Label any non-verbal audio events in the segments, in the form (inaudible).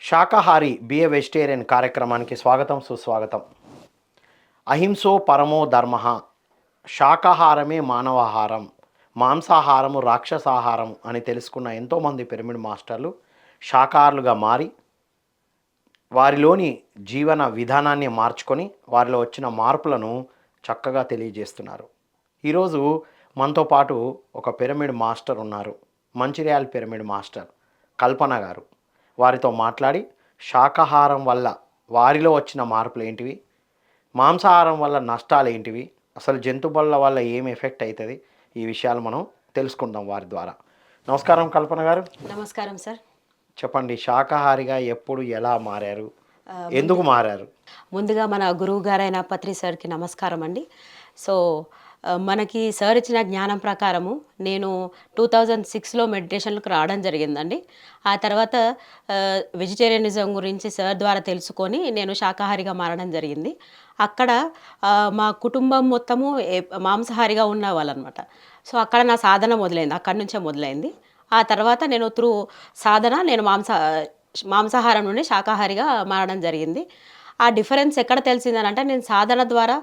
శాకాహారి BA vegetarian కార్యక్రమానికి స్వాగతం సుస్వాగతం. అహింసో పరమో ధర్మ. శాకాహారమే మానవాహారం. మాంసాహారము రాక్షసాహారం అని తెలుసుకున్న ఎంతోమంది పిరమిడ్ మాస్టర్లు శాకాహారులుగా మారి వారిలోని జీవన విధానాన్ని మార్చుకొని వారిలో వచ్చిన మార్పులను చక్కగా తెలియజేస్తున్నారు. ఈరోజు మనతో పాటు ఒక పిరమిడ్ మాస్టర్ ఉన్నారు. మంచిర్యాల పిరమిడ్ మాస్టర్ కల్పన గారు. వారితో మాట్లాడి శాకాహారం వల్ల వారిలో వచ్చిన మార్పులు ఏంటివి? మాంసాహారం వల్ల నష్టాలు ఏంటివి? అసలు జంతువుల వల్ల ఏం ఎఫెక్ట్ అవుతుంది ఈ విషయాలు మనం తెలుసుకుందాం వారి ద్వారా. నమస్కారం కల్పన గారు. నమస్కారం సార్. చెప్పండి శాకాహారిగా ఎప్పుడు ఎలా మారారు? ఎందుకు మారారు? ముందుగా మన గురువు గారైన పత్రి సార్కి నమస్కారం అండి సో మనకి సార్ ఇచ్చిన జ్ఞానం ప్రకారము నేను టూ థౌజండ్ సిక్స్లో మెడిటేషన్లకు రావడం జరిగిందండి. ఆ తర్వాత వెజిటేరియనిజం గురించి సార్ ద్వారా తెలుసుకొని నేను శాకాహారిగా మారడం జరిగింది. అక్కడ మా కుటుంబం మొత్తము మాంసాహారిగా ఉన్న వాళ్ళనమాట. సో అక్కడ నా సాధన మొదలైంది అక్కడి నుంచే మొదలైంది. ఆ తర్వాత నేను త్రూ సాధన నేను మాంస మాంసాహారం నుండి శాకాహారిగా మారడం జరిగింది. ఆ డిఫరెన్స్ ఎక్కడ తెలిసిందని అంటే నేను సాధన ద్వారా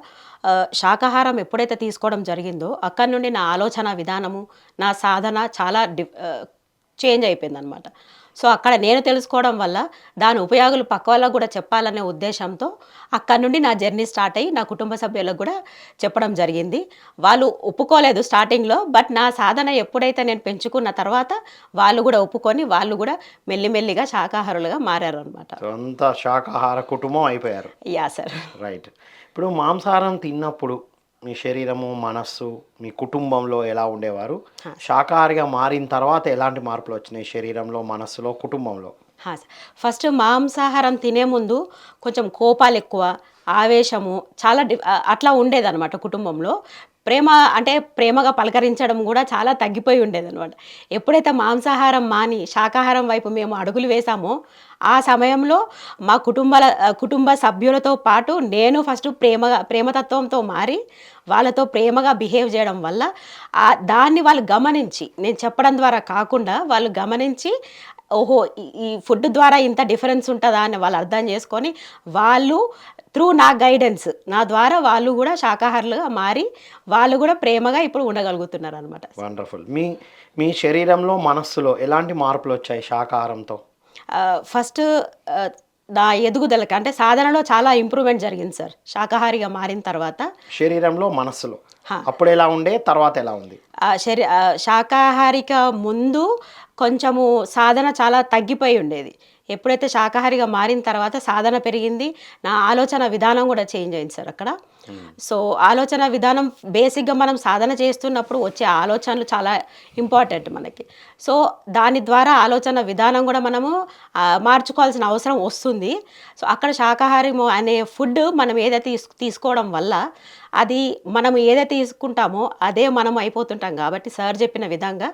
శాకాహారం ఎప్పుడైతే తీసుకోవడం జరిగిందో అక్కడి నుండి నా ఆలోచన విధానము నా సాధన చాలా డి చేంజ్ అయిపోయింది అనమాట సో అక్కడ నేను తెలుసుకోవడం వల్ల దాని ఉపయోగాలు పక్క వాళ్ళకు కూడా చెప్పాలనే ఉద్దేశంతో అక్కడ నుండి నా జర్నీ స్టార్ట్ అయ్యి నా కుటుంబ సభ్యులకు కూడా చెప్పడం జరిగింది. వాళ్ళు ఒప్పుకోలేదు స్టార్టింగ్లో బట్ నా సాధన ఎప్పుడైతే నేను పెంచుకున్న తర్వాత వాళ్ళు కూడా ఒప్పుకొని వాళ్ళు కూడా మెల్లిమెల్లిగా శాకాహారులుగా మారారు అనమాట అంతా శాకాహార కుటుంబం అయిపోయారు. Yeah sir. రైట్. ఇప్పుడు మాంసాహారం తిన్నప్పుడు మీ శరీరము మనస్సు మీ కుటుంబంలో ఎలా ఉండేవారు? శాకాహారిగా మారిన తర్వాత ఎలాంటి మార్పులు వచ్చినాయి శరీరంలో మనస్సులో కుటుంబంలో? ఫస్ట్ మాంసాహారం తినే ముందు కొంచెం కోపాలు ఎక్కువ ఆవేశము చాలా అట్లా ఉండేదన్నమాట కుటుంబంలో. ప్రేమ అంటే ప్రేమగా పలకరించడం కూడా చాలా తగ్గిపోయి ఉండేదన్నమాట. ఎప్పుడైతే మాంసాహారం మాని శాకాహారం వైపు మేము అడుగులు వేసామో ఆ సమయంలో మా కుటుంబాల కుటుంబ సభ్యులతో పాటు నేను ఫస్ట్ ప్రేమగా ప్రేమతత్వంతో మారి వాళ్ళతో ప్రేమగా బిహేవ్ చేయడం వల్ల ఆ దాన్ని వాళ్ళు గమనించి నేను చెప్పడం ద్వారా కాకుండా వాళ్ళు గమనించి ఓహో ఈ- ఫుడ్ ద్వారా ఇంత డిఫరెన్స్ ఉంటుందా అని వాళ్ళు అర్థం చేసుకొని వాళ్ళు త్రూ నా గైడెన్స్ నా ద్వారా వాళ్ళు కూడా శాకాహారులుగా మారి వాళ్ళు కూడా ప్రేమగా ఇప్పుడు ఉండగలుగుతున్నారు అనమాట వండర్ఫుల్. మీ మీ శరీరంలో మనస్సులో ఎలాంటి మార్పులు వచ్చాయి శాకాహారంతో? ఫస్ట్ నా ఎదుగుదలకి అంటే సాధనలో చాలా ఇంప్రూవ్మెంట్ జరిగింది సార్. శాకాహారిగా మారిన తర్వాత శరీరంలో మనస్సులో. అప్పుడు ఎలా ఉండే తర్వాత ఎలా ఉంది? శరీ శాకాహారిక ముందు కొంచెము సాధన చాలా తగ్గిపోయి ఉండేది. ఎప్పుడైతే శాకాహారిగా మారిన తర్వాత సాధన పెరిగింది నా ఆలోచన విధానం కూడా చేంజ్ అయింది సార్ అక్కడ. సో ఆలోచన విధానం బేసిక్గా మనం సాధన చేస్తున్నప్పుడు వచ్చే ఆలోచనలు చాలా ఇంపార్టెంట్ మనకి. సో దాని ద్వారా ఆలోచన విధానం కూడా మనము మార్చుకోవాల్సిన అవసరం వస్తుంది. సో అక్కడ శాకాహారము అనే ఫుడ్ మనం ఏదైతే తీసు తీసుకోవడం వల్ల అది మనం ఏదైతే తీసుకుంటామో అదే మనం అయిపోతుంటాం కాబట్టి సార్ చెప్పిన విధంగా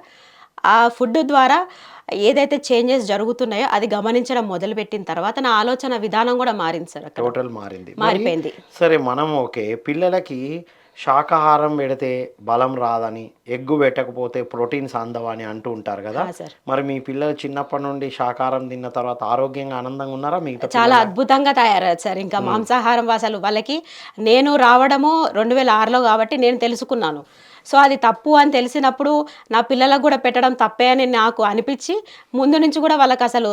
ఆ ఫుడ్ ద్వారా ఏదైతే చేంజెస్ జరుగుతున్నాయో అది గమనించడం మొదలుపెట్టిన తర్వాత నా ఆలోచన విధానం కూడా మారింది సార్ టోటల్ మారింది. మరి మారిపోయింది. సరే మనం ఓకే. పిల్లలకి శాకాహారం పెడితే బలం రాదని ఎగ్గు పెట్టకపోతే ప్రోటీన్స్ అందవని అంటూ ఉంటారు కదా. మరి మీ పిల్లలు చిన్నప్పటి నుండి శాకాహారం తిన్న తర్వాత ఆరోగ్యంగా ఆనందంగా ఉన్నారా మిగతా చాలా అద్భుతంగా తయారయ్యారు సార్. ఇంకా మాంసాహారం అసలు వాళ్ళకి నేను రావడము రెండు వేల ఆరులో కాబట్టి నేను తెలుసుకున్నాను. సో అది తప్పు అని తెలిసినప్పుడు నా పిల్లలకు కూడా పెట్టడం తప్పే అని నాకు అనిపించి ముందు నుంచి కూడా వాళ్ళకి అసలు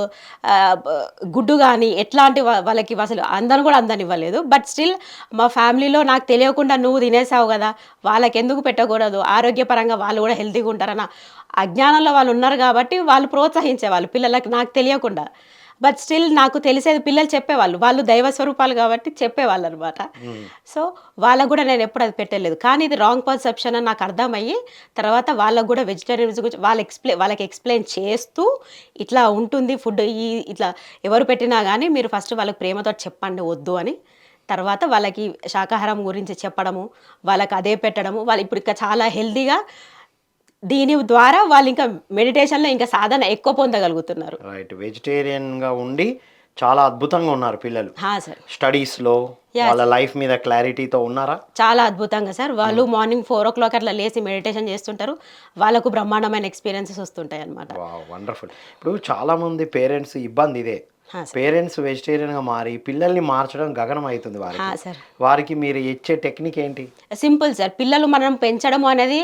గుడ్డు కానీ ఎట్లాంటి వాళ్ళకి అసలు అందరం కూడా అందనివ్వలేదు. బట్ స్టిల్ మా ఫ్యామిలీలో నాకు తెలియకుండా నువ్వు తినేసావు కదా వాళ్ళకి ఎందుకు పెట్టకూడదు? ఆరోగ్యపరంగా వాళ్ళు కూడా హెల్తీగా ఉంటారన్న అజ్ఞానంలో వాళ్ళు ఉన్నారు కాబట్టి వాళ్ళు ప్రోత్సహించేవాళ్ళు పిల్లలకు నాకు తెలియకుండా. బట్ స్టిల్ నాకు తెలిసేది పిల్లలు చెప్పేవాళ్ళు. వాళ్ళు దైవ స్వరూపాలు కాబట్టి చెప్పేవాళ్ళు అనమాట సో వాళ్ళకు కూడా నేను ఎప్పుడు అది పెట్టలేదు. కానీ ఇది రాంగ్ పర్సెప్షన్ అని నాకు అర్థమయ్యి తర్వాత వాళ్ళకు కూడా వెజిటేరియన్స్ గురించి వాళ్ళు ఎక్స్ప్లెయిన్ వాళ్ళకి ఎక్స్ప్లెయిన్ చేస్తూ ఇట్లా ఉంటుంది ఫుడ్ ఈ ఇట్లా ఎవరు పెట్టినా కానీ మీరు ఫస్ట్ వాళ్ళకి ప్రేమతో చెప్పండి వద్దు అని. తర్వాత వాళ్ళకి శాకాహారం గురించి చెప్పడము వాళ్ళకి అదే పెట్టడము వాళ్ళు ఇప్పుడు ఇంకా చాలా హెల్తీగా దీని ద్వారా వాళ్ళు ఇంకా మెడిటేషన్లో ఇంకా సాధన ఎక్కువ పొందగలుగుతున్నారు. రైట్ వెజిటేరియన్గా ఉండి చాలా అద్భుతంగా ఉన్నారు పిల్లలు. హా సార్. స్టడీస్లో వాళ్ళ లైఫ్ మీద క్లారిటీతో ఉన్నారా? చాలా అద్భుతంగా సార్. వాళ్ళు మార్నింగ్ ఫోర్ ఓ క్లాక్ అట్లా లేచి మెడిటేషన్ చేస్తుంటారు. వాళ్ళకు బ్రహ్మాండమైన ఎక్స్పీరియన్సెస్ వస్తుంటాయి అనమాట వండర్ఫుల్ ఇప్పుడు చాలా మంది పేరెంట్స్ ఇబ్బంది ఇదే. పేరెంట్స్ వెజిటేరియన్గా మారి పిల్లల్ని మార్చడం గగనం అవుతుంది వారికి వారికి మీరు ఇచ్చే టెక్నిక్ ఏంటి? Simple sir. పిల్లలు మనం పెంచడం అనేది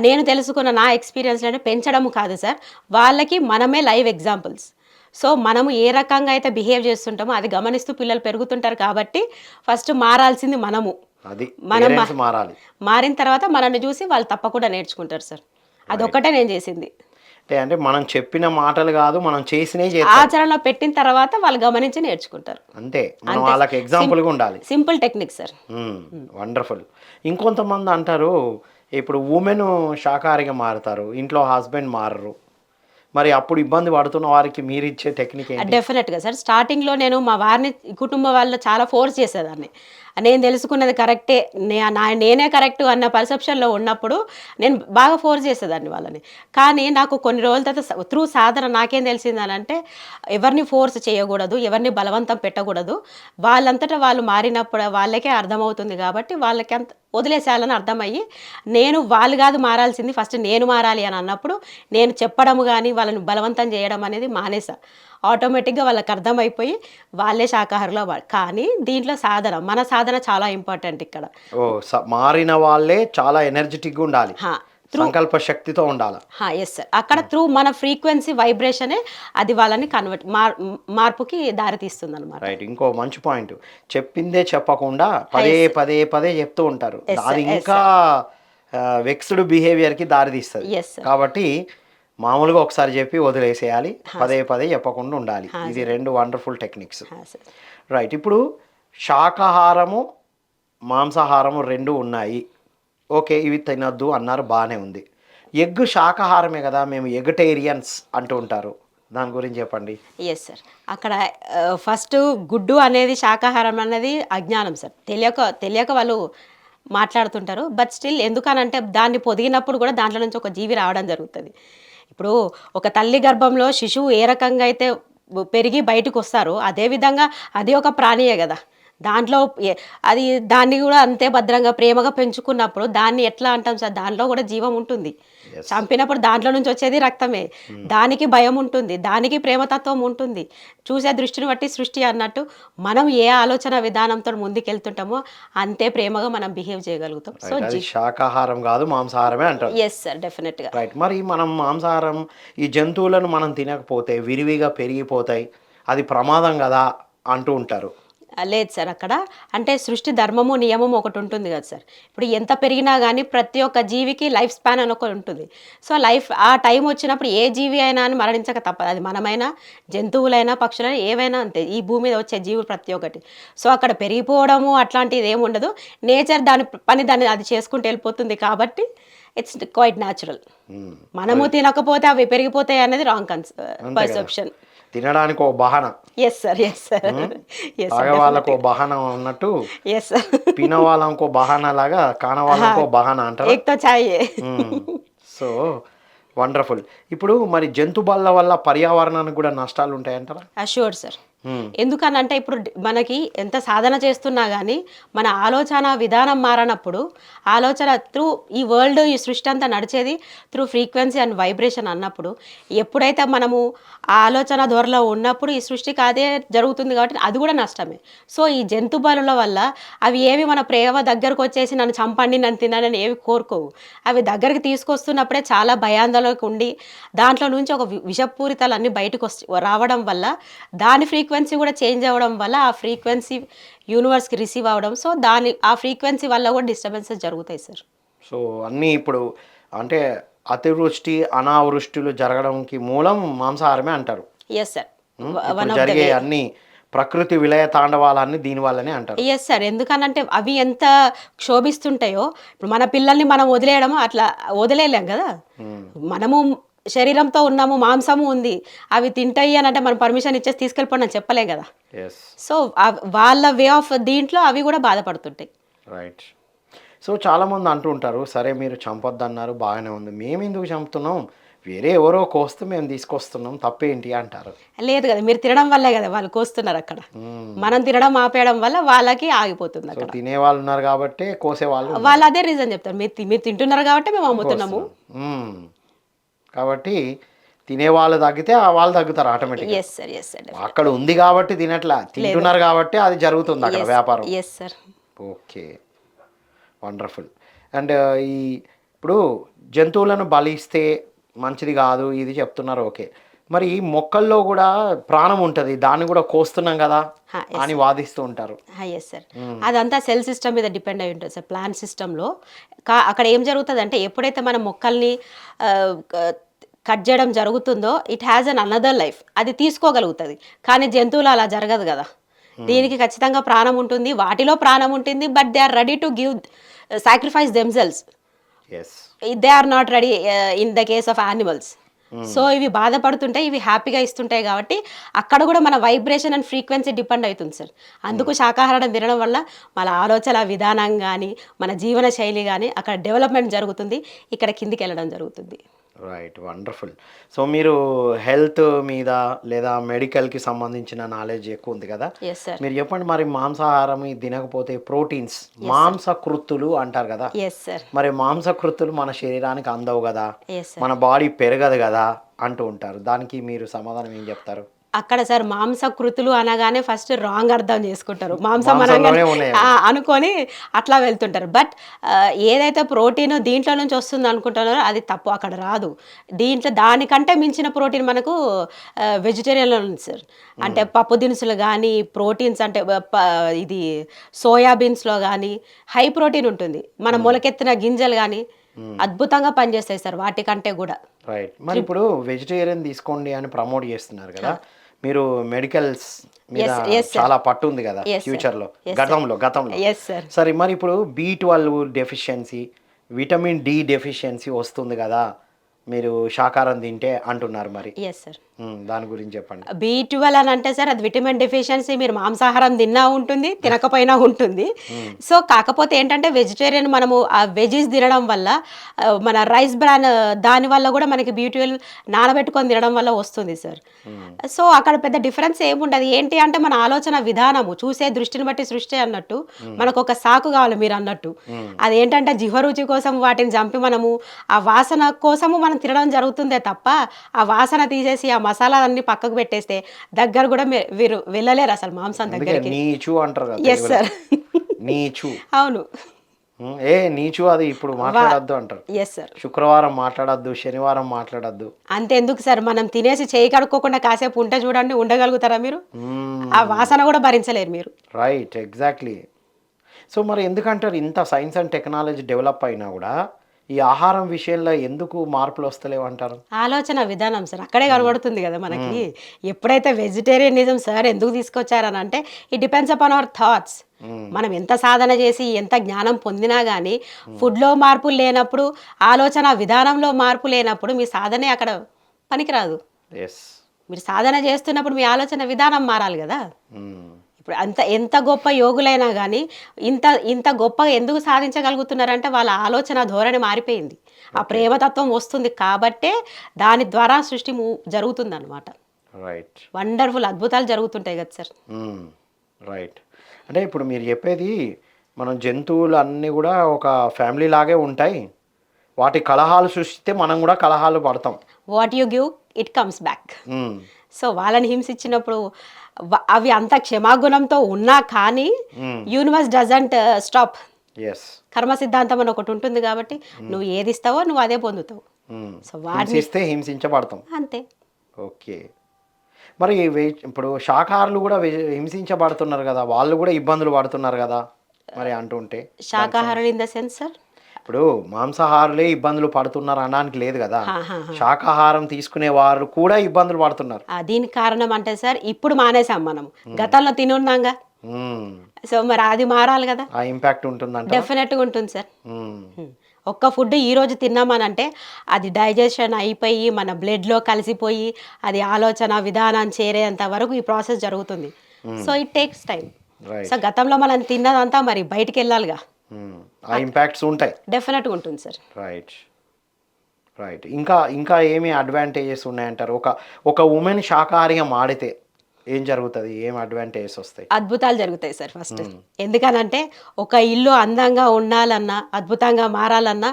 నేను తెలుసుకున్న నా ఎక్స్పీరియన్స్లోనే పెంచడం కాదు సార్. వాళ్ళకి మనమే లైవ్ ఎగ్జాంపుల్స్. సో మనము ఏ రకంగా అయితే బిహేవ్ చేస్తుంటామో అది గమనిస్తూ పిల్లలు పెరుగుతుంటారు కాబట్టి ఫస్ట్ మారాల్సింది మనము. అది మనం మారాలి. మారిన తర్వాత మనల్ని చూసి వాళ్ళు తప్పకుండా నేర్చుకుంటారు సార్. అదొక్కటే నేను చేసింది. అంటే అంటే మనం చెప్పిన మాటలు కాదు మనం చేస్తాం. ఆచరణలో పెట్టిన తర్వాత వాళ్ళు గమనించి నేర్చుకుంటారు. అంతే. మనం వాళ్ళకి ఎగ్జాంపుల్గా ఉండాలి. Simple technique sir. వండర్ఫుల్. ఇంకొంతమంది అంటారు ఇప్పుడు ఉమెన్ శాకాహారిగా మారుతారు ఇంట్లో హస్బెండ్ మారరు. మరి అప్పుడు ఇబ్బంది పడుతున్న వారికి మీరు ఇచ్చే టెక్నిక్ డెఫినెట్గా సార్. స్టార్టింగ్లో నేను మా వారిని కుటుంబ వాళ్ళు చాలా ఫోర్స్ చేసేదాన్ని. నేను తెలుసుకున్నది కరెక్టే. నా నేనే కరెక్ట్ అన్న పర్సెప్షన్లో ఉన్నప్పుడు నేను బాగా ఫోర్స్ చేసేదాన్ని వాళ్ళని. కానీ నాకు కొన్ని రోజుల తర్వాత త్రూ సాధన నాకేం తెలిసిందనంటే ఎవరిని ఫోర్స్ చేయకూడదు ఎవరిని బలవంతం పెట్టకూడదు. వాళ్ళంతటా వాళ్ళు మారినప్పుడు వాళ్ళకే అర్థమవుతుంది కాబట్టి వాళ్ళకి అంత వదిలేసేయాలని అర్థమయ్యి నేను వాళ్ళు కాదు మారాల్సింది ఫస్ట్ నేను మారాలి అని అన్నప్పుడు నేను చెప్పడం కానీ వాళ్ళని బలవంతం చేయడం అనేది మానేసా. ఆటోమేటిక్గా వాళ్ళకి అర్థమైపోయి వాళ్ళే శాకాహారులో కానీ దీంట్లో సాధన మన సాధన చాలా ఇంపార్టెంట్ ఇక్కడ. మారిన వాళ్ళే చాలా ఎనర్జెటిక్గా ఉండాలి. సంకల్ప శక్తితో ఉండాలి. ఎస్ సార్ అక్కడ త్రూ మన ఫ్రీక్వెన్సీ వైబ్రేషనే అది వాళ్ళని కన్వర్ట్ మార్ మార్పుకి దారితీస్తుంది అనమాట రైట్ ఇంకో మంచి పాయింట్ చెప్పిందే చెప్పకుండా పదే పదే పదే చెప్తూ ఉంటారు. అది ఇంకా వెక్స్డ్ బిహేవియర్కి దారి తీస్తుంది ఎస్ సార్ కాబట్టి మామూలుగా ఒకసారి చెప్పి వదిలేసేయాలి. పదే పదే చెప్పకుండా ఉండాలి. ఇది రెండు వండర్ఫుల్ టెక్నిక్స్ రైట్ ఇప్పుడు శాకాహారము మాంసాహారము రెండు ఉన్నాయి. ఓకే ఇవి తినొద్దు అన్నారు బాగానే ఉంది. ఎగ్ శాకాహారమే కదా మేము ఎగటేరియన్స్ అంటూ ఉంటారు. దాని గురించి చెప్పండి. ఎస్ సార్ అక్కడ ఫస్ట్ గుడ్డు అనేది శాకాహారం అనేది అజ్ఞానం సార్ తెలియక తెలియక వాళ్ళు మాట్లాడుతుంటారు. బట్ స్టిల్ ఎందుకనంటే దాన్ని పొదిగినప్పుడు కూడా దాంట్లో నుంచి ఒక జీవి రావడం జరుగుతుంది. ఇప్పుడు ఒక తల్లి గర్భంలో శిశువు ఏ రకంగా అయితే పెరిగి బయటకు వస్తారో అదేవిధంగా అది ఒక ప్రాణియే కదా. దాంట్లో అది దాన్ని కూడా అంతే భద్రంగా ప్రేమగా పెంచుకున్నప్పుడు దాన్ని ఎట్లా అంటాం సార్? దాంట్లో కూడా జీవం ఉంటుంది. చంపినప్పుడు దాంట్లో నుంచి వచ్చేది రక్తమే. దానికి భయం ఉంటుంది. దానికి ప్రేమతత్వం ఉంటుంది. చూసే దృష్టిని బట్టి సృష్టి అన్నట్టు మనం ఏ ఆలోచన విధానంతో ముందుకెళ్తుంటామో అంతే ప్రేమగా మనం బిహేవ్ చేయగలుగుతాం. సో శాకాహారం కాదు మాంసాహారమే అంటారు. ఎస్ సార్ డెఫినెట్గా రైట్ మరి మనం మాంసాహారం ఈ జంతువులను మనం తినకపోతే విరివిగా పెరిగిపోతాయి. అది ప్రమాదం కదా అంటూ ఉంటారు. లేదు సార్ అక్కడ. అంటే సృష్టి ధర్మము నియమము ఒకటి ఉంటుంది కదా సార్. ఇప్పుడు ఎంత పెరిగినా కానీ ప్రతి ఒక్క జీవికి లైఫ్ స్పాన్ అని ఒకటి ఉంటుంది. సో లైఫ్ ఆ టైం వచ్చినప్పుడు ఏ జీవి అయినా అని మరణించక తప్పదు. అది మనమైనా జంతువులైనా పక్షులైనా ఏవైనా అంతే. ఈ భూమి మీద వచ్చే జీవులు ప్రతి ఒక్కటి. సో అక్కడ పెరిగిపోవడము అట్లాంటిది ఏమి ఉండదు. నేచర్ దాని పని దాన్ని అది చేసుకుంటూ వెళ్ళిపోతుంది కాబట్టి ఇట్స్ క్వైట్ న్యాచురల్. మనము తినకపోతే అవి పెరిగిపోతాయి అనేది రాంగ్ కన్స్ కదా. పర్సెప్షన్. తినడానికి ఓ బహన. ఎస్ సార్ ఎస్ సార్ తాగవాళ్ళకు బహన ఉన్నట్టు ఎస్ సార్ పినవాళ్ళకు బహన లాగా కానవాళ్ళకు బహన అంటారు? సో వండర్ఫుల్ ఇప్పుడు మరి జంతు బాళ్ళ వల్ల పర్యావరణానికి కూడా నష్టాలు ఉంటాయంటారా? Ah, sure sir hmm. ఎందుకనంటే ఇప్పుడు మనకి ఎంత సాధన చేస్తున్నా కానీ మన ఆలోచన విధానం మారనప్పుడు ఆలోచన త్రూ ఈ వరల్డ్ ఈ సృష్టి అంతా నడిచేది త్రూ ఫ్రీక్వెన్సీ అండ్ వైబ్రేషన్ అన్నప్పుడు ఎప్పుడైతే మనము ఆ ఆలోచన ధోరణిలో ఉన్నప్పుడు ఈ సృష్టికి అదే జరుగుతుంది కాబట్టి అది కూడా నష్టమే. సో ఈ జంతు బలుల వల్ల అవి ఏవి మన ప్రేమ దగ్గరకు వచ్చేసి నన్ను చంపండి నన్ను తినని ఏవి కోరుకోవు. అవి దగ్గరికి తీసుకొస్తున్నప్పుడే చాలా భయాందోళనకు ఉండి దాంట్లో నుంచి ఒక వి- విషపూరితాలన్నీ బయటకు వస్తు రావడం వల్ల దాని ఫ్రీక్వెన్సీ కూడా చేంజ్ అవ్వడం వల్ల ఆ ఫ్రీక్వెన్సీ యూనివర్స్కి రిసీవ్ అవ్వడం. సో దాని ఆ ఫ్రీక్వెన్సీ వల్ల కూడా డిస్టర్బెన్సెస్ జరుగుతాయి సార్. సో అన్నీ ఇప్పుడు అంటే అతివృష్టి అనావృష్టిలు జరగడానికి మూలం మాంసాహారమే అంటారు. ఎస్ జరిగే అన్ని ప్రకృతి విలయ తాండవాలన్నీ దీని వల్లనే అంటారు. ఎస్ సార్ ఎందుకనంటే అవి ఎంత క్షోభిస్తుంటాయో ఇప్పుడు మన పిల్లల్ని మనం వదిలేయడం అట్లా వదిలేయలేం కదా. మనము శరీరంతో ఉన్నాము మాంసము ఉంది అవి తింటాయి అని అంటే మనం పర్మిషన్ ఇచ్చేసి తీసుకెళ్ళిపోండి అని చెప్పలేం కదా. సో వాళ్ళ వే ఆఫ్ దీంట్లో అవి కూడా బాధపడుతుంటాయి. రైట్ సో చాలామంది అంటూ ఉంటారు సరే మీరు చంపొద్దు అన్నారు బాగానే ఉంది. మేము ఎందుకు చంపుతున్నాం? వేరే ఎవరో కోస్తే మేము తీసుకొస్తున్నాం తప్పేంటి? అంటారు. లేదు కదా మీరు తినడం వల్లే కదా వాళ్ళు కోస్తున్నారు అక్కడ. మనం తినడం ఆపేయడం వల్ల వాళ్ళకి ఆగిపోతుంది అక్కడ. తినే వాళ్ళు ఉన్నారు కాబట్టి కోసే వాళ్ళు వాళ్ళు అదే రీజన్ చెప్తారు. మీరు మీరు తింటున్నారు కాబట్టి మేము అమ్ముతున్నాము. మ్మ్. కాబట్టి తినే వాళ్ళు తగ్గితే ఆ వాళ్ళు తగ్గుతారు automatic yes sir yes sir అక్కడ ఉంది కాబట్టి తినట్లా. తింటున్నారు కాబట్టి అది జరుగుతుంది అక్కడ వ్యాపారం. Yes sir okay. Wonderful and ఈ ఇప్పుడు జంతువులను బలిస్తే మంచిది కాదు ఇది చెప్తున్నారు ఓకే. మరి ఈ మొక్కల్లో కూడా ప్రాణం ఉంటుంది దాన్ని కూడా కోస్తున్నాం కదా అని వాదిస్తూ ఉంటారు. ఎస్ సార్ అదంతా సెల్ సిస్టమ్ మీద డిపెండ్ అయి ఉంటుంది సార్ ప్లాంట్ సిస్టంలో కా అక్కడ ఏం జరుగుతుంది అంటే ఎప్పుడైతే మన మొక్కల్ని కట్ చేయడం జరుగుతుందో it has an another life అది తీసుకోగలుగుతుంది. కానీ జంతువులు అలా జరగదు కదా. దీనికి ఖచ్చితంగా ప్రాణం ఉంటుంది వాటిలో ప్రాణం ఉంటుంది but they are ready to give sacrifice themselves yes they are not ready in the case of animals so ఇవి బాధపడుతుంటాయి ఇవి హ్యాపీగా ఇస్తుంటాయి కాబట్టి అక్కడ కూడా మన వైబ్రేషన్ అండ్ ఫ్రీక్వెన్సీ డిపెండ్ అవుతుంది సార్ అందుకు శాకాహారం తినడం వల్ల మన ఆలోచన విధానం కానీ మన జీవన శైలి కానీ అక్కడ డెవలప్మెంట్ జరుగుతుంది ఇక్కడ కిందికి వెళ్ళడం జరుగుతుంది. రైట్ వండర్ఫుల్ సో మీరు హెల్త్ మీద లేదా మెడికల్కి సంబంధించిన నాలెడ్జ్ ఎక్కువ ఉంది కదా? మీరు చెప్పండి మరి మాంసాహారం తినకపోతే ప్రోటీన్స్ మాంసకృత్తులు అంటారు కదా? మరి మాంసకృత్తులు మన శరీరానికి అందవు కదా? మన బాడీ పెరగదు కదా? అంటూ ఉంటారు. దానికి మీరు సమాధానం ఏం చెప్తారు? అక్కడ సార్ మాంసకృతులు అనగానే ఫస్ట్ రాంగ్ అర్థం చేసుకుంటారు. మాంసం అనగానే అనుకొని అట్లా వెళ్తుంటారు. బట్ ఏదైతే ప్రోటీన్ దీంట్లో నుంచి వస్తుంది అనుకుంటున్నారో అది తప్పు అక్కడ రాదు. దీంట్లో దానికంటే మించిన ప్రోటీన్ మనకు వెజిటేరియన్లో ఉంది సార్. అంటే పప్పు దినుసులు కానీ ప్రోటీన్స్ అంటే ఇది సోయాబీన్స్లో కానీ హై ప్రోటీన్ ఉంటుంది. మన మొలకెత్తిన గింజలు కానీ అద్భుతంగా పనిచేస్తాయి సార్ వాటికంటే కూడా. రైట్. మరి ఇప్పుడు వెజిటేరియన్ తీసుకోండి అని ప్రమోట్ చేస్తున్నారు కదా. మీరు మెడికల్స్ మీద. చాలా పట్టు ఉంది కదా Yes, sir. ఫ్యూచర్లో Yes, sir. గతంలో గతంలో సార్ మరి ఇప్పుడు B twelve deficiency vitamin D deficiency వస్తుంది కదా మీరు శాకాహారం తింటే అంటున్నారు మరి ఎస్ సార్ దాని గురించి చెప్పండి. బి ట్వెల్వ్ అని అంటే సార్ అది విటమిన్ డెఫిషియన్సీ మీరు మాంసాహారం తిన్నా ఉంటుంది తినకపోయినా ఉంటుంది. సో కాకపోతే ఏంటంటే వెజిటేరియన్ మనము ఆ వెజీస్ తినడం వల్ల మన రైస్ బ్రాన్ దాని వల్ల కూడా మనకి బి ట్వెల్వ్ నానబెట్టుకొని తినడం వల్ల వస్తుంది సార్. సో అక్కడ పెద్ద డిఫరెన్స్ ఏముండదు. ఏంటి అంటే మన ఆలోచన విధానము చూసే దృష్టిని బట్టి సృష్టి అన్నట్టు మనకు ఒక సాకు కావాలి మీరు అన్నట్టు. అదేంటంటే జిహరుచి కోసం వాటిని చంపి మనము ఆ వాసన కోసము మనం తినడం జరుగుతుందే తప్ప ఆ వాసన తీసేసి ఆ మసాలా అన్ని పక్కకు పెట్టేస్తే దగ్గర కూడా మీ- వీరు వెళ్ళలేరు అసలు మాంసం దగ్గరికి. నీచు అంటారు ఎస్. సార్ నీచు. అవును. ఏ నీచు అది ఇప్పుడు మాట్లాడద్దు అంటారు. ఎస్ సార్ శుక్రవారం మాట్లాడద్దు శనివారం మాట్లాడద్దు. అంతెందుకు సార్ మనం తినేసి చేయి కడుక్కోకుండా కాసేపు ఉంటే చూడండి ఉండగలుగుతారా మీరు? ఆ వాసన కూడా భరించలేరు మీరు. రైట్ ఎగ్జాక్ట్లీ సో మరి ఎందుకంటారు ఇంత సైన్స్ అండ్ టెక్నాలజీ డెవలప్ అయినా కూడా ఈ ఆహారం విషయంలో ఎందుకు మార్పులు వస్తలేవు అంటారు? ఆలోచన విధానం సార్ అక్కడే కనబడుతుంది కదా మనకి. ఎప్పుడైతే వెజిటేరియనిజం సార్ ఎందుకు తీసుకొచ్చారని అంటే it depends upon our thoughts మనం ఎంత సాధన చేసి ఎంత జ్ఞానం పొందినా కానీ ఫుడ్లో మార్పులు లేనప్పుడు ఆలోచన విధానంలో మార్పు లేనప్పుడు మీ సాధనే అక్కడ పనికిరాదు. మీరు సాధన చేస్తున్నప్పుడు మీ ఆలోచన విధానం మారాలి కదా. ఇప్పుడు అంత ఎంత గొప్ప యోగులైనా కానీ ఇంత ఇంత గొప్పగా ఎందుకు సాధించగలుగుతున్నారంటే వాళ్ళ ఆలోచన ధోరణి మారిపోయింది. ఆ ప్రేమతత్వం వస్తుంది కాబట్టే దాని ద్వారా సృష్టి జరుగుతుంది అనమాట రైట్. వండర్ఫుల్ అద్భుతాలు జరుగుతుంటాయి కదా సార్. రైట్. అంటే ఇప్పుడు మీరు చెప్పేది మనం జంతువులు అన్నీ కూడా ఒక ఫ్యామిలీ లాగే ఉంటాయి. వాటి కలహాలు సృష్టిస్తే మనం కూడా కలహాలు పడతాం. What you give it comes back. So వాళ్ళని హింసించినప్పుడు అవి అంత క్షమాగుణంతో ఉన్నా కానీ యూనివర్స్ డజంట్ స్టాప్ కర్మ సిద్ధాంతం అని ఒకటి ఉంటుంది కాబట్టి నువ్వు ఏది ఇస్తావో నువ్వు అదే పొందుతావు. సో వాటిని హింసిస్తే హింసించబడతాం. అంతే. ఓకే. మరి ఇప్పుడు శాకాహారులు కూడా హింసించబడుతున్నారు కదా వాళ్ళు కూడా ఇబ్బందులు పడుతున్నారు కదా మరి అంటుంటే. శాకాహారులు ఇన్ ద సెన్స్ సార్ ఇప్పుడు మాంసాహారులే ఇబ్బందులు పడుతున్నారు అనడానికి లేదు కదా. శాకాహారం తీసుకునే వారు కూడా ఇబ్బందులు పడుతున్నారు. దీనికి కారణం అంటే సార్ ఇప్పుడు మానేసాం మనం. గతంలో తిని ఉన్నాంగా. మ్మ్. సో మరి అది మారాలి కదా. ఆ ఇంపాక్ట్ ఉంటుందంట. డెఫినెట్గా ఉంటుంది సార్. ఒక్క ఫుడ్ ఈ రోజు తిన్నామనంటే అది డైజెషన్ అయిపోయి మన బ్లడ్లో కలిసిపోయి అది ఆలోచన విధానం చేరేంత వరకు ఈ ప్రాసెస్ జరుగుతుంది. So it takes time so గతంలో మనం తిన్నదంతా మరి బయటికి వెళ్ళాలిగా. ఆ ఇంపాక్ట్స్ ఉంటాయి. డెఫినెట్గా ఉంటుంది సార్ రైట్ రైట్ ఇంకా ఇంకా ఏమి అడ్వాంటేజెస్ ఉన్నాయంటారు? ఒక ఒక ఉమెన్ శాకాహారిగా మాడితే ఏం జరుగుతుంది? ఏం అడ్వాంటేజెస్ వస్తాయి? అద్భుతాలు జరుగుతాయి సార్ ఫస్ట్. ఎందుకనంటే ఒక ఇల్లు అందంగా ఉండాలన్నా అద్భుతంగా మారాలన్నా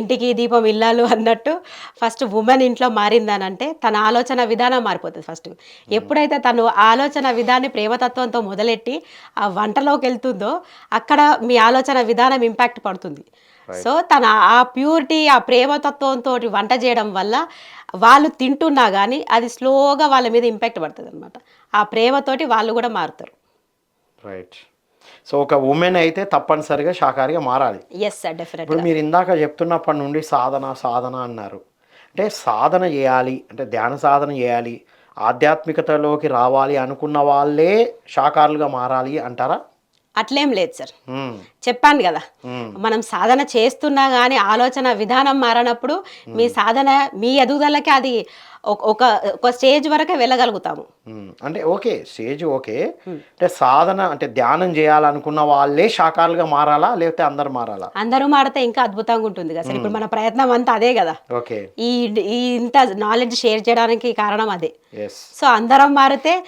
ఇంటికి దీపం ఇల్లాలు అన్నట్టు ఫస్ట్ ఉమెన్ ఇంట్లో మారిందనంటే తన ఆలోచన విధానం మారిపోతుంది ఫస్ట్. ఎప్పుడైతే తను ఆలోచన విధాన్ని ప్రేమతత్వంతో మొదలెట్టి ఆ వంటలోకి వెళ్తుందో అక్కడ మీ ఆలోచన విధానం ఇంపాక్ట్ పడుతుంది. సో తన ఆ ప్యూరిటీ ఆ ప్రేమతత్వంతో వంట చేయడం వల్ల వాళ్ళు తింటున్నా కానీ అది స్లోగా వాళ్ళ మీద ఇంపాక్ట్ పడుతుంది అనమాట ఆ ప్రేమతోటి వాళ్ళు కూడా మారుతారు. రైట్ సో ఒక ఉమెన్ అయితే తప్పనిసరిగా శాకాహారిగా మారాలి. ఎస్ సార్ డెఫినెట్ ఇప్పుడు మీరు ఇందాక చెప్తున్నప్పటి నుండి సాధన సాధన అన్నారు. అంటే సాధన చేయాలి అంటే ధ్యాన సాధన చేయాలి ఆధ్యాత్మికతలోకి రావాలి అనుకున్న వాళ్ళే శాకారులుగా మారాలి అంటారా? అట్లేం లేదు సార్. చెప్పాను కదా. మనం సాధన చేస్తున్నా కానీ ఆలోచన విధానం మారనప్పుడు మీ సాధన మీ ఎదుగుదలకి అది ఒక- ఒక స్టేజ్ వరకే వెళ్ళగలుగుతాము. అంటే ఓకే స్టేజ్ ఓకే. అంటే సాధన అంటే ధ్యానం చేయాలనుకున్న వాళ్ళే శాకారులుగా మారాలా? లేకపోతే అందరు మారాలా? అందరూ మారితే ఇంకా అద్భుతంగా ఉంటుంది కదా సార్. ఇప్పుడు మన ప్రయత్నం అంతా అదే కదా. ఓకే. ఈ ఈ ఇంత నాలెడ్జ్ షేర్ చేయడానికి కారణం అదే. సో అందరం మారితే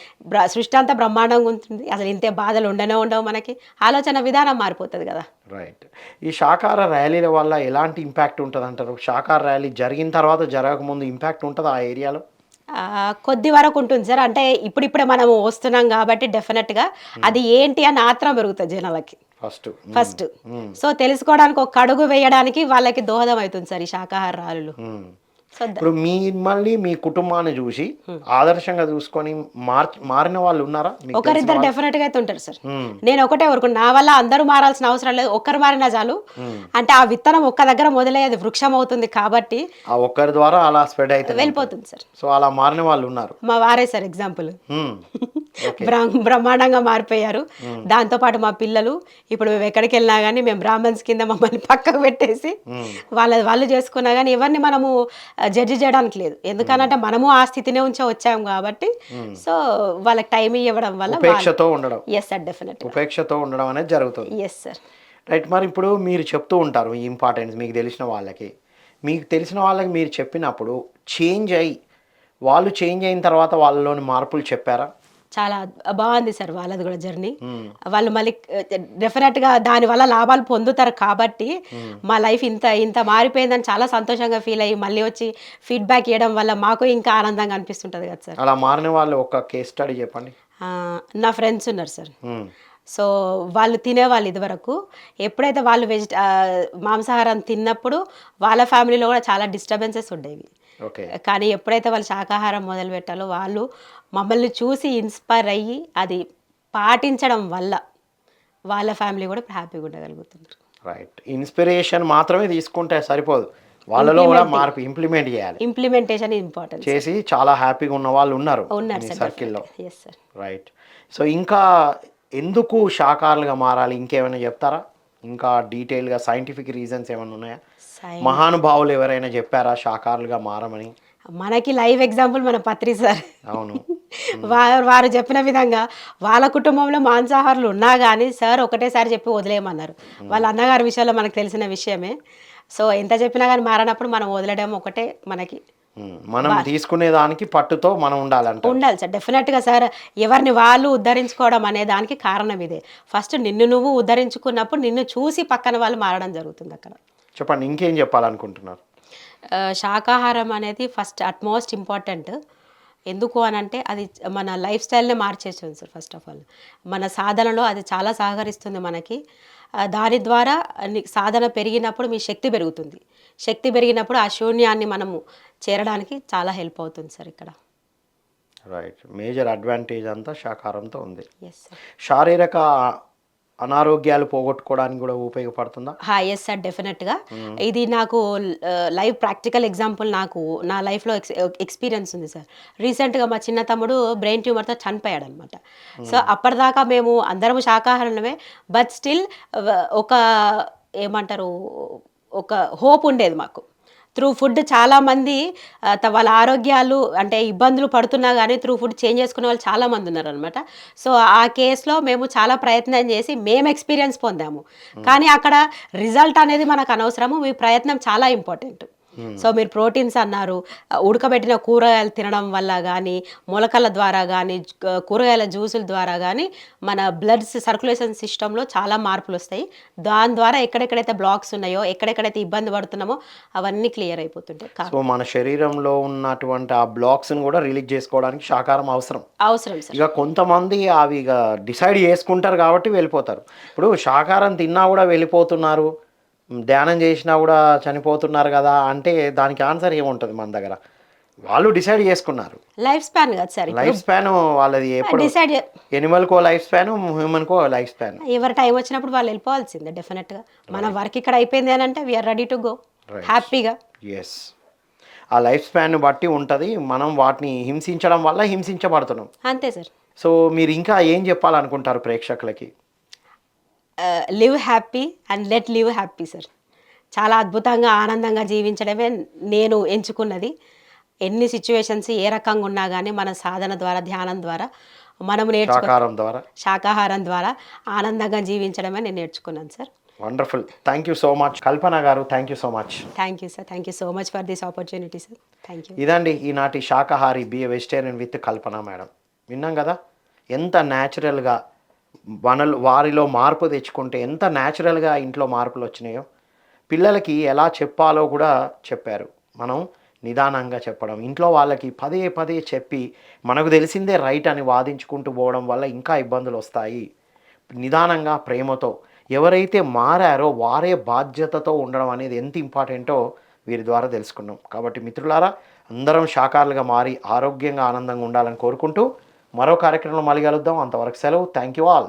సృష్టి అంతా బ్రహ్మాండంగా ఉంటుంది. అసలు ఇంతే బాధలు ఉండనే ఉండవు మనకి. ఆలోచన విధానం మారిపోతుంది కదా. రైట్ ఈ శాకాహార ర్యాలీల వల్ల ఎలాంటి ఇంపాక్ట్ ఉంటుంది అంటారు శాకాహార ర్యాలీ జరిగిన తర్వాత జరగకముందు ఇంపాక్ట్ ఉంటుంది ఆ ఏరియాలో? కొద్ది వరకు ఉంటుంది సార్. అంటే ఇప్పుడిప్పుడే మనం వస్తున్నాం కాబట్టి డెఫినెట్గా అది ఏంటి అని ఆత్రం పెరుగుతుంది జనాలకి. ఫస్ట్ ఫస్ట్ సో తెలుసుకోవడానికి ఒక అడుగు వేయడానికి వాళ్ళకి దోహదం అవుతుంది సార్ ఈ శాకాహారాలు ఇప్పుడు మిమ్మల్ని మీ కుటుంబాన్ని చూసి ఆదర్శంగా చూసుకొని మార్ మారిన వాళ్ళు ఉన్నారా? ఒకరిద్దరు డెఫినెట్గా అయితే ఉంటారు సార్. నేను ఒకటే ఊరుకున్నా. నా వల్ల అందరూ మారాల్సిన అవసరం లేదు. ఒక్కరు మారినా చాలు. అంటే ఆ విత్తనం ఒక్క దగ్గర మొదలై అది వృక్షం అవుతుంది కాబట్టి ఆ ఒక్కరి ద్వారా అలా స్ప్రెడ్ అయితే వెళ్ళిపోతుంది సార్. సో అలా మారిన వాళ్ళు ఉన్నారు. మా వారే సార్ ఎగ్జాంపుల్ (laughs) బ్రహ్మాండంగా మారిపోయారు. దాంతోపాటు మా పిల్లలు ఇప్పుడు మేము ఎక్కడికి వెళ్ళినా కానీ మేము బ్రాహ్మణ్స్ కింద మమ్మల్ని పక్కకు పెట్టేసి వాళ్ళ వాళ్ళు చేసుకున్నా కానీ ఎవరిని మనము జడ్జి చేయడానికి లేదు. ఎందుకనంటే మనము ఆ స్థితినే ఉంచే వచ్చాము కాబట్టి సో వాళ్ళకి టైం ఇవ్వడం వల్ల ఉపేక్షతో ఉండడం. ఎస్ సార్ డెఫినెట్ ఉపేక్షతో ఉండడం అనేది జరుగుతుంది. ఎస్ సార్ రైట్ మరి ఇప్పుడు మీరు చెప్తూ ఉంటారు ఈ ఇంపార్టెన్స్ మీకు తెలిసిన వాళ్ళకి. మీకు తెలిసిన వాళ్ళకి మీరు చెప్పినప్పుడు చేంజ్ అయ్యి వాళ్ళు చేంజ్ అయిన తర్వాత వాళ్ళలోని మార్పులు చెప్పారా? చాలా బాగుంది సార్ వాళ్ళది కూడా జర్నీ. వాళ్ళు మళ్ళీ డెఫినెట్గా దానివల్ల లాభాలు పొందుతారు కాబట్టి మా లైఫ్ ఇంత ఇంత మారిపోయిందని చాలా సంతోషంగా ఫీల్ అయ్యి మళ్ళీ వచ్చి ఫీడ్బ్యాక్ ఇవ్వడం వల్ల మాకు ఇంకా ఆనందంగా అనిపిస్తుంటుంది కదా సార్. అలా మారిన వాళ్ళు ఒక కేస్ స్టడీ చెప్పండి. నా ఫ్రెండ్స్ ఉన్నారు సార్. సో వాళ్ళు తినేవాళ్ళు ఇదివరకు. ఎప్పుడైతే వాళ్ళు వెజి ఆ, మాంసాహారం తిన్నప్పుడు వాళ్ళ ఫ్యామిలీలో కూడా చాలా డిస్టర్బెన్సెస్ ఉండేవి. కానీ ఎప్పుడైతే వాళ్ళు శాకాహారం మొదలు పెట్టాలో వాళ్ళు మమ్మల్ని చూసి ఇన్స్పైర్ అయ్యి అది పాటించడం వల్ల వాళ్ళ ఫ్యామిలీ కూడా హ్యాపీగా ఉండగలుగుతున్నారు. రైట్ ఇన్స్పిరేషన్ మాత్రమే తీసుకుంటే సరిపోదు. వాళ్ళలో కూడా మార్పు ఇంప్లిమెంట్ చేయాలి. ఇంప్లిమెంటేషన్ ఇంపార్టెంట్ చేసి చాలా హ్యాపీగా ఉన్న వాళ్ళు ఉన్నారు ఉన్నారు సర్కిల్లో. రైట్ సో ఇంకా ఎందుకు శాకాహారులుగా మారాలి? ఇంకేమైనా చెప్తారా? ఇంకా డీటెయిల్గా సైంటిఫిక్ రీజన్స్ ఏమైనా ఉన్నాయా? మహానుభావులు ఎవరైనా చెప్పారా శాకాహారులుగా మారమని? మనకి లైవ్ ఎగ్జాంపుల్ మన పత్రి సార్. అవును. (laughs) వారు వారు చెప్పిన విధంగా వాళ్ళ కుటుంబంలో మాంసాహారులు ఉన్నా కానీ సార్ ఒకటేసారి చెప్పి వదిలేయమన్నారు. వాళ్ళ అన్నగారి విషయంలో మనకు తెలిసిన విషయమే. సో ఎంత చెప్పినా కానీ మారనప్పుడు మనం వదిలేయడం ఒకటే మనకి. మనం తీసుకునే దానికి పట్టుతో మనం ఉండాలంట ఉండాలి సార్. డెఫినెట్గా సార్ ఎవరిని వాళ్ళు ఉద్ధరించుకోవడం అనే దానికి కారణం ఇదే. ఫస్ట్ నిన్ను నువ్వు ఉద్ధరించుకున్నప్పుడు నిన్ను చూసి పక్కన వాళ్ళు మారడం జరుగుతుంది అక్కడ. చెప్పండి ఇంకేం చెప్పాలనుకుంటున్నారు? శాకాహారం అనేది ఫస్ట్ అట్మోస్ట్ ఇంపార్టెంట్. ఎందుకు అని అంటే అది మన లైఫ్ స్టైల్నే మార్చేస్తుంది సార్ ఫస్ట్ ఆఫ్ ఆల్. మన సాధనలో అది చాలా సహకరిస్తుంది మనకి. దాని ద్వారా సాధన పెరిగినప్పుడు మీ శక్తి పెరుగుతుంది. శక్తి పెరిగినప్పుడు ఆ శూన్యాన్ని మనము చేరడానికి చాలా హెల్ప్ అవుతుంది సార్ ఇక్కడ. రైట్. మేజర్ అడ్వాంటేజ్ అంతా శాకాహారంతో ఉంది. శారీరక అనారోగ్యాలు పోగొట్టుకోవడానికి కూడా ఉపయోగపడుతుందా? హా ఎస్ సార్ డెఫినెట్గా ఇది నాకు లైవ్ ప్రాక్టికల్ ఎగ్జాంపుల్ నాకు నా లైఫ్లో ఎక్స్ ఎక్స్పీరియన్స్ ఉంది సార్ రీసెంట్గా మా చిన్న తమ్ముడు బ్రెయిన్ ట్యూమర్తో చనిపోయాడు అనమాట సో అప్పటిదాకా మేము అందరము శాకాహారమే బట్ స్టిల్ ఒక ఏమంటారు ఒక హోప్ ఉండేది మాకు. త్రూ ఫుడ్ చాలామంది వాళ్ళ ఆరోగ్యాలు అంటే ఇబ్బందులు పడుతున్నా కానీ త్రూ ఫుడ్ చేంజ్ చేసుకునే వాళ్ళు చాలామంది ఉన్నారనమాట సో ఆ కేసులో మేము చాలా ప్రయత్నం చేసి మేము ఎక్స్పీరియన్స్ పొందాము. కానీ అక్కడ రిజల్ట్ అనేది మనకు అనవసరము మీ ప్రయత్నం చాలా ఇంపార్టెంట్. సో మీరు ప్రోటీన్స్ అన్నారు ఉడకబెట్టిన కూరగాయలు తినడం వల్ల కానీ మొలకల ద్వారా కానీ కూరగాయల జ్యూసుల ద్వారా కానీ మన బ్లడ్ సర్క్యులేషన్ సిస్టంలో చాలా మార్పులు వస్తాయి దాని ద్వారా ఎక్కడెక్కడైతే బ్లాక్స్ ఉన్నాయో ఎక్కడెక్కడైతే ఇబ్బంది పడుతున్నామో అవన్నీ క్లియర్ అయిపోతుంటాయి. సో మన శరీరంలో ఉన్నటువంటి ఆ బ్లాక్స్ని కూడా రిలీజ్ చేసుకోవడానికి శాకాహారం అవసరం. అవసరం సార్. ఇక కొంతమంది అవి ఇక డిసైడ్ చేసుకుంటారు కాబట్టి వెళ్ళిపోతారు. ఇప్పుడు శాకాహారం తిన్నా కూడా వెళ్ళిపోతున్నారు. ధ్యానం చేసినా కూడా చనిపోతున్నారు కదా అంటే దానికి ఆన్సర్ ఏముంటుంది మన దగ్గర? వాళ్ళు డిసైడ్ చేసుకున్నారు. లైఫ్ స్పాన్ కదా సార్ లైఫ్ స్పాన్ వాళ్ళది ఎప్పుడు? డిసైడ్ ఎనిమల్కో లైఫ్ స్పాన్ హ్యూమన్కో లైఫ్ స్పాన్? ఎవరి టైం వచ్చినప్పుడు వాళ్ళు వెళ్ళిపోవాల్సిందే డెఫినెట్గా మన వర్క్ ఇక్కడ అయిపోయింది అని అంటే వీఆర్ రెడీ టు గో. హ్యాపీగా ఎస్ ఆ లైఫ్ స్పాన్ బట్టి ఉంటుంది మనం వాటిని హింసించడం వల్ల హింసించబడుతున్నాం. అంతే సార్. సో మీరు ఇంకా ఏం చెప్పాలనుకుంటారు ప్రేక్షకులకి? Live happy and let live happy sir చాలా అద్భుతంగా ఆనందంగా జీవించడమే నేను ఎంచుకున్నది. ఎన్ని సిచ్యువేషన్స్ ఏ రకంగా ఉన్నా కానీ మన సాధన ద్వారా ధ్యానం ద్వారా మనం నేర్చుకో శాకాహారం ద్వారా. శాకాహారం ద్వారా ఆనందంగా జీవించడమే నేను నేర్చుకున్నాను sir wonderful thank you so much Kalpana గారు thank you so much thank you sir thank you so much for this opportunity sir thank you ఇదండి ఈనాటి శాకాహారి be vegetarian with Kalpana madam విన్నాం కదా? ఎంత న్యాచురల్గా వనలు వారిలో మార్పు తెచ్చుకుంటే ఎంత న్యాచురల్గా ఇంట్లో మార్పులు వచ్చినాయో పిల్లలకి ఎలా చెప్పాలో కూడా చెప్పారు. మనం నిదానంగా చెప్పడం ఇంట్లో వాళ్ళకి పదే పదే చెప్పి మనకు తెలిసిందే రైట్ అని వాదించుకుంటూ పోవడం వల్ల ఇంకా ఇబ్బందులు వస్తాయి. నిదానంగా ప్రేమతో ఎవరైతే మారారో వారే బాధ్యతతో ఉండడం అనేది ఎంత ఇంపార్టెంటో వీరి ద్వారా తెలుసుకున్నాం. కాబట్టి మిత్రులారా అందరం శాకాలుగా మారి ఆరోగ్యంగా ఆనందంగా ఉండాలని కోరుకుంటూ మరో కార్యక్రమంలో మళ్ళీ కలుద్దాం. అంతవరకు సెలవు. Thank you all